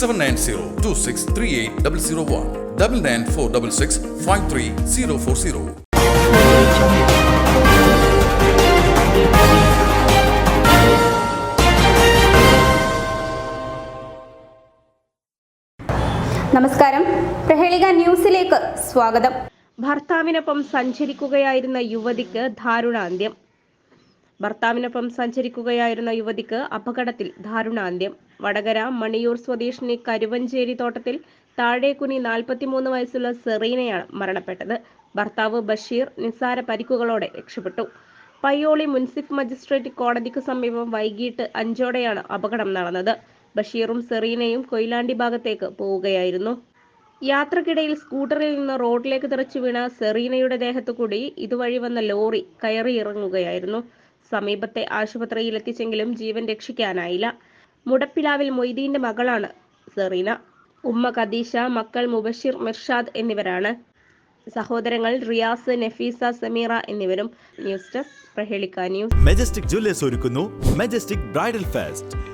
Seven nine zero two six three eight double zero one double nine four double six five three zero four zero നമസ്കാരം. പ്രഹേളിക ന്യൂസിലേക്ക് സ്വാഗതം. ഭർത്താവിനൊപ്പം സഞ്ചരിക്കുകയായിരുന്ന യുവതിക്ക് ദാരുണാന്ത്യം. ഭർത്താവിനൊപ്പം സഞ്ചരിക്കുകയായിരുന്ന യുവതിക്ക് അപകടത്തിൽ ദാരുണാന്ത്യം. വടകര മണിയൂർ സ്വദേശിനി കരുവഞ്ചേരി തോട്ടത്തിൽ താഴേക്കുനി നാൽപ്പത്തിമൂന്ന് വയസ്സുള്ള സെറീനയാണ് മരണപ്പെട്ടത്. ഭർത്താവ് ബഷീർ നിസ്സാര പരിക്കുകളോടെ രക്ഷപ്പെട്ടു. പയ്യോളി മുൻസിഫ് മജിസ്ട്രേറ്റ് കോടതിക്ക് സമീപം വൈകിട്ട് അഞ്ചോടെയാണ് അപകടം നടന്നത്. ബഷീറും സെറീനയും കൊയിലാണ്ടി ഭാഗത്തേക്ക് പോവുകയായിരുന്നു. യാത്രക്കിടയിൽ സ്കൂട്ടറിൽ നിന്ന് റോഡിലേക്ക് തെറിച്ചു വീണ സെറീനയുടെ ദേഹത്തു കൂടി ഇതുവഴി വന്ന ലോറി കയറിയിറങ്ങുകയായിരുന്നു. സമീപത്തെ ആശുപത്രിയിൽ എത്തിച്ചെങ്കിലും ജീവൻ രക്ഷിക്കാനായില്ല. മുടപ്പിലാവിൽ മൊയ്തീന്റെ മകളാണ് സെറീന. ഉമ്മ ഖദീഷ മക്കൾ മുബഷിർ മിർഷാദ് എന്നിവരാണ്. സഹോദരങ്ങൾ റിയാസ് നഫീസ സമീറ എന്നിവരും news desk Prahelika news. Majestic jewellers ഒരുക്കുന്നു. Majestic bridal fest